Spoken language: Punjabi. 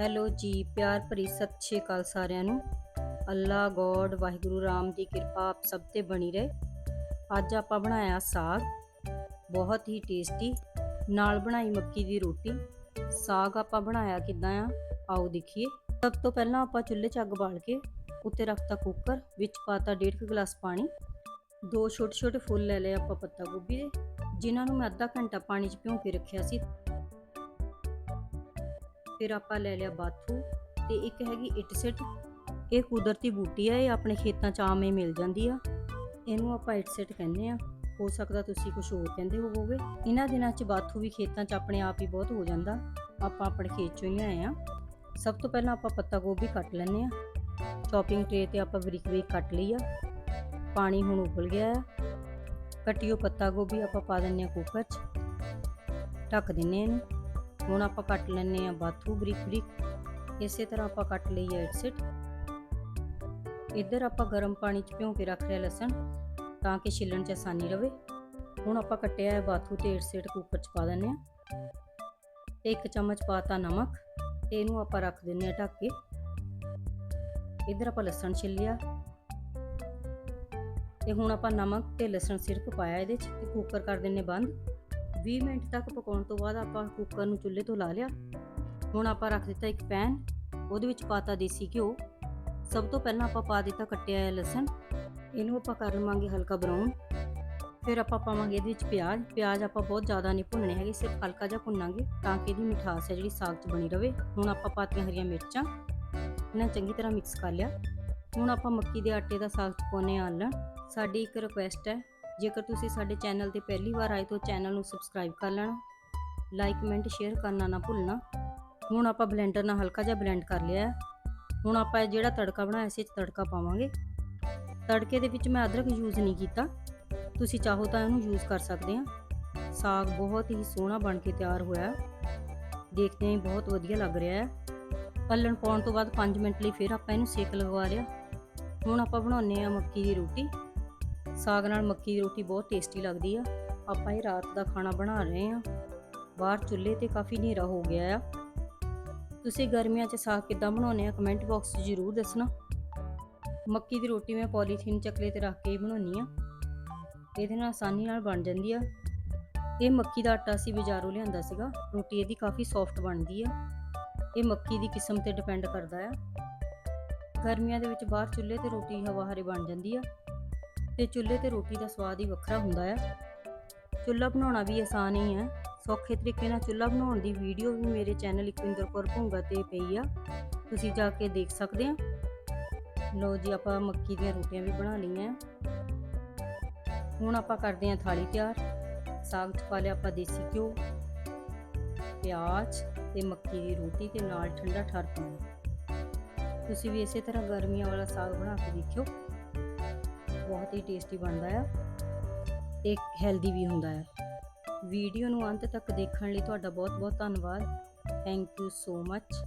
ਹੈਲੋ ਜੀ, ਪਿਆਰ ਭਰੀ ਸਤਿ ਸ਼੍ਰੀ ਅਕਾਲ ਸਾਰਿਆਂ ਨੂੰ। ਅੱਲਾ, ਗੋਡ, ਵਾਹਿਗੁਰੂ, ਰਾਮ ਦੀ ਕਿਰਪਾ ਆਪ ਸਭ ਤੇ ਬਣੀ ਰਹੇ। ਅੱਜ ਆਪਾਂ ਬਣਾਇਆ ਸਾਗ। ਬਹੁਤ ਹੀ ਟੇਸਟੀ। ਨਾਲ ਬਣਾਈ ਮੱਕੀ ਦੀ ਰੋਟੀ। ਸਾਗ ਆਪਾਂ ਬਣਾਇਆ ਕਿਦਾਂ ਆ? ਆਓ ਦੇਖੀਏ। ਸਭ ਤੋਂ ਪਹਿਲਾਂ ਆਪਾਂ ਚੁੱਲ੍ਹੇ 'ਚ ਅੱਗ ਬਾਲ ਕੇ, ਉੱਤੇ ਰੱਖਤਾ ਕੁੱਕਰ, ਵਿੱਚ ਪਾਤਾ 1.5 ਗਲਾਸ ਪਾਣੀ। ਦੋ ਛੋਟੇ ਛੋਟੇ ਫੁੱਲ ਲੈ ਲਏ ਆਪਾਂ ਪੱਤਾ ਗੋਭੀ ਦੇ, ਜਿਨ੍ਹਾਂ ਨੂੰ ਮੈਂ ਅੱਧਾ ਘੰਟਾ ਪਾਣੀ 'ਚ ਭਿਉਂ ਕੇ ਰੱਖਿਆ ਸੀ। ਫਿਰ ਆਪਾਂ ਲੈ ਲਿਆ ਬਾਥੂ ਤੇ ਇੱਕ ਹੈਗੀ ਇਟਸਟ ਇਹ ਕੁਦਰਤੀ ਬੂਟੀ ਆ, ਇਹ ਆਪਣੇ ਖੇਤਾਂ 'ਚ ਆਮ ਹੀ ਮਿਲ ਜਾਂਦੀ ਆ। ਇਹਨੂੰ ਆਪਾਂ ਇਟਸਟ ਕਹਿੰਦੇ ਆ। ਹੋ ਸਕਦਾ ਤੁਸੀਂ ਕੁਝ ਹੋਰ ਕਹਿੰਦੇ ਹੋਵੋਗੇ। ਇਹਨਾਂ ਦਿਨਾਂ 'ਚ ਬਾਥੂ ਵੀ ਖੇਤਾਂ 'ਚ ਆਪਣੇ ਆਪ ਹੀ ਬਹੁਤ ਹੋ ਜਾਂਦਾ। ਆਪਾਂ ਆਪਣੇ ਖੇਤ 'ਚੋਂ ਹੀ ਆਏ ਆ। ਸਭ ਤੋਂ ਪਹਿਲਾਂ ਆਪਾਂ ਪੱਤਾ ਗੋਭੀ ਕੱਟ ਲੈਂਦੇ ਆ। ਚੌਪਿੰਗ ਟ੍ਰੇ ਤੇ ਆਪਾਂ ਬਰੀਕ ਬਰੀਕ ਕੱਟ ਲਈ ਆ। ਪਾਣੀ ਹੁਣ ਉਬਲ ਗਿਆ ਆ। ਕੱਟਿਓ ਪੱਤਾ ਗੋਭੀ ਆਪਾਂ ਪਾ ਦਿੰਨੇ ਆ ਕੁੱਕਰ 'ਚ। ਢੱਕ ਦਿੰਨੇ ਆ ਇਹਨੂੰ। ਹੁਣ ਆਪਾਂ ਕੱਟ ਲੈਨੇ ਆ ਬਾਥੂ ਬਰੀਕ ਬਰੀਕ। ਇਸੇ ਤਰ੍ਹਾਂ ਆਪਾਂ ਕੱਟ ਲਈ ਹੈ ਇਟਸਿਟ ਇੱਧਰ ਆਪਾਂ ਗਰਮ ਪਾਣੀ 'ਚ ਭਿਉਂ ਕੇ ਰੱਖ ਲਿਆ ਲਸਣ, ਤਾਂ ਕਿ ਛਿੱਲਣ 'ਚ ਆਸਾਨੀ ਰਵੇ। ਹੁਣ ਆਪਾਂ ਕੱਟਿਆ ਹੈ ਬਾਥੂ ਤੇ ਇਟਸਿਟ ਕੁੱਕਰ 'ਚ ਪਾ ਦਿੰਨੇ ਆ ਤੇ ਇੱਕ ਚਮਚ ਪਾਤਾ ਨਮਕ ਤੇ ਇਹਨੂੰ ਆਪਾਂ ਰੱਖ ਦਿੰਨੇ ਆ ਢੱਕ ਕੇ। ਇੱਧਰ ਆਪਾਂ ਲਸਣ ਛਿੱਲਿਆ ਤੇ ਹੁਣ ਆਪਾਂ ਨਮਕ ਤੇ ਲਸਣ ਸਿਰਫ ਪਾਇਆ ਇਹਦੇ 'ਚ ਤੇ ਕੁੱਕਰ ਕਰ ਦਿੰਨੇ ਬੰਦ। 20 ਮਿੰਟ ਤੱਕ ਪਕਾਉਣ ਤੋਂ ਬਾਅਦ ਆਪਾਂ ਕੁੱਕਰ ਨੂੰ ਚੁੱਲ੍ਹੇ ਤੋਂ ਲਾ ਲਿਆ। ਹੁਣ ਆਪਾਂ ਰੱਖ ਦਿੱਤਾ ਇੱਕ ਪੈਨ ਉਹਦੇ ਵਿੱਚ ਪਾਤਾ ਦੇਸੀ ਘਿਓ। ਸਭ ਤੋਂ ਪਹਿਲਾਂ ਆਪਾਂ ਪਾ ਦਿੱਤਾ ਕੱਟਿਆ ਹੋਇਆ ਲਸਣ। ਇਹਨੂੰ ਆਪਾਂ ਕਰ ਲਵਾਂਗੇ ਹਲਕਾ ਬਰਾਊਨ ਫਿਰ ਆਪਾਂ ਪਾਵਾਂਗੇ ਇਹਦੇ ਵਿੱਚ ਪਿਆਜ਼। ਪਿਆਜ਼ ਆਪਾਂ ਬਹੁਤ ਜ਼ਿਆਦਾ ਨਹੀਂ ਭੁੰਨਣੇ ਹੈਗੇ, ਸਿਰਫ ਹਲਕਾ ਜਿਹਾ ਭੁੰਨਾਂਗੇ ਤਾਂ ਕਿ ਇਹਦੀ ਮਿਠਾਸ ਹੈ ਜਿਹੜੀ ਸਾਗ 'ਚ ਬਣੀ ਰਵੇ। ਹੁਣ ਆਪਾਂ ਪਾਤੀਆਂ ਹਰੀਆਂ ਮਿਰਚਾਂ। ਇਹਨਾਂ ਚੰਗੀ ਤਰ੍ਹਾਂ ਮਿਕਸ ਕਰ ਲਿਆ। ਹੁਣ ਆਪਾਂ ਮੱਕੀ ਦੇ ਆਟੇ ਦਾ ਸਾਗ 'ਚ ਪਾਉਨੇ ਆ ਆਲਣ। ਸਾਡੀ ਇੱਕ ਰਿਕੁਐਸਟ ਹੈ ਜੇਕਰ ਤੁਸੀਂ ਸਾਡੇ ਚੈਨਲ ਤੇ ਪਹਿਲੀ ਵਾਰ ਆਏ ਤਾਂ ਚੈਨਲ ਨੂੰ ਸਬਸਕ੍ਰਾਈਬ ਕਰ ਲੈਣਾ ਲਾਈਕ ਕਮੈਂਟ ਸ਼ੇਅਰ ਕਰਨਾ ਨਾ ਭੁੱਲਣਾ। ਹੁਣ ਆਪਾਂ ਬਲੈਂਡਰ ਨਾਲ ਹਲਕਾ ਜਿਹਾ ਬਲੈਂਡ ਕਰ ਲਿਆ ਹੁਣ ਆਪਾਂ ਜਿਹੜਾ ਤੜਕਾ ਬਣਾਇਆ ਸੀ 'ਚ ਤੜਕਾ ਪਾਵਾਂਗੇ। ਤੜਕੇ ਦੇ ਵਿੱਚ ਮੈਂ ਅਦਰਕ ਯੂਜ਼ ਨਹੀਂ ਕੀਤਾ। ਤੁਸੀਂ ਚਾਹੋ ਤਾਂ ਇਹਨੂੰ ਯੂਜ਼ ਕਰ ਸਕਦੇ ਆ। ਸਾਗ ਬਹੁਤ ਹੀ ਸੋਹਣਾ ਬਣ ਕੇ ਤਿਆਰ ਹੋਇਆ ਹੈ। ਦੇਖਦੇ ਹੀ ਬਹੁਤ ਵਧੀਆ ਲੱਗ ਰਿਹਾ ਹੈ। ਪੱਲਣ ਪਾਉਣ ਤੋਂ ਬਾਅਦ 5 ਮਿੰਟ ਲਈ ਫਿਰ ਆਪਾਂ ਇਹਨੂੰ ਸੇਕ ਲਗਵਾ ਲਿਆ। ਹੁਣ ਆਪਾਂ ਬਣਾਉਨੇ ਆ ਮੱਕੀ ਦੀ ਰੋਟੀ। ਸਾਗ ਨਾਲ ਮੱਕੀ ਦੀ ਰੋਟੀ ਬਹੁਤ ਟੇਸਟੀ ਲੱਗਦੀ ਆ। ਆਪਾਂ ਇਹ ਰਾਤ ਦਾ ਖਾਣਾ ਬਣਾ ਰਹੇ ਆ। ਬਾਹਰ ਚੁੱਲ੍ਹੇ ਤੇ ਕਾਫੀ ਹਨੇਰਾ ਹੋ ਗਿਆ ਆ। ਤੁਸੀਂ ਗਰਮੀਆਂ 'ਚ ਸਾਗ ਕਿੱਦਾਂ ਬਣਾਉਂਦੇ ਆ ਕਮੈਂਟ ਬਾਕਸ 'ਚ ਜ਼ਰੂਰ ਦੱਸਣਾ। ਮੱਕੀ ਦੀ ਰੋਟੀ ਮੈਂ ਪੋਲੀਥੀਨ ਚੱਕਲੇ ਤੇ ਰੱਖ ਕੇ ਹੀ ਬਣਾਉਣੀ ਆ। ਇਹਦੇ ਨਾਲ ਆਸਾਨੀ ਨਾਲ ਬਣ ਜਾਂਦੀ ਆ। ਇਹ ਮੱਕੀ ਦਾ ਆਟਾ ਸੀ ਬਾਜ਼ਾਰੋਂ ਲਿਆਂਦਾ ਸੀਗਾ। ਰੋਟੀ ਇਹਦੀ ਕਾਫੀ ਸੌਫਟ ਬਣਦੀ ਆ। ਇਹ ਮੱਕੀ ਦੀ ਕਿਸਮ ਤੇ ਡਿਪੈਂਡ ਕਰਦਾ ਆ। ਗਰਮੀਆਂ ਦੇ ਵਿੱਚ ਬਾਹਰ ਚੁੱਲ੍ਹੇ ਤੇ ਰੋਟੀ ਹਵਾ ਹਰੇ ਬਣ ਜਾਂਦੀ ਆ। ਤੇ ਚੁੱਲ੍ਹੇ ਤੇ ਰੋਟੀ ਦਾ ਸਵਾਦ ਹੀ ਵੱਖਰਾ ਹੁੰਦਾ ਆ। ਚੁੱਲ੍ਹਾ ਬਣਾਉਣਾ ਵੀ ਆਸਾਨ ਹੀ ਹੈ ਸੌਖੇ ਤਰੀਕੇ ਨਾਲ ਚੁੱਲ੍ਹਾ ਬਣਾਉਣ ਦੀ ਵੀਡੀਓ ਵੀ ਮੇਰੇ ਚੈਨਲ ਇਕਵਿੰਦਰ ਕੌਰ ਭੁੰਗਾ ਤੇ ਪਈ ਆ। ਤੁਸੀਂ ਜਾ ਕੇ ਦੇਖ ਸਕਦੇ ਆ। ਲੋ ਜੀ, ਆਪਾਂ ਮੱਕੀ ਦੀਆਂ ਰੋਟੀਆਂ ਵੀ ਬਣਾ ਲਈਆਂ। ਹੁਣ ਆਪਾਂ ਕਰਦੇ ਆ ਥਾਲੀ ਤਿਆਰ। ਸਾਗ ਚ ਪਾ ਲਿਆ ਆਪਾਂ ਦੇਸੀ ਘਿਓ, ਪਿਆਜ਼ ਤੇ ਮੱਕੀ ਦੀ ਰੋਟੀ ਤੇ ਨਾਲ ਠੰਡਾ ਠਾਰ ਪਾਉਣਾ। ਤੁਸੀਂ ਵੀ ਇਸੇ ਤਰ੍ਹਾਂ ਗਰਮੀਆਂ ਵਾਲਾ ਸਾਗ ਬਣਾ ਕੇ ਦੇਖਿਓ। ਬਹੁਤ ਹੀ ਟੇਸਟੀ ਬਣਦਾ ਆ ਤੇ ਹੈਲਦੀ ਵੀ ਹੁੰਦਾ ਆ। ਵੀਡੀਓ ਨੂੰ ਅੰਤ ਤੱਕ ਦੇਖਣ ਲਈ ਤੁਹਾਡਾ ਬਹੁਤ ਬਹੁਤ ਧੰਨਵਾਦ। Thank you so much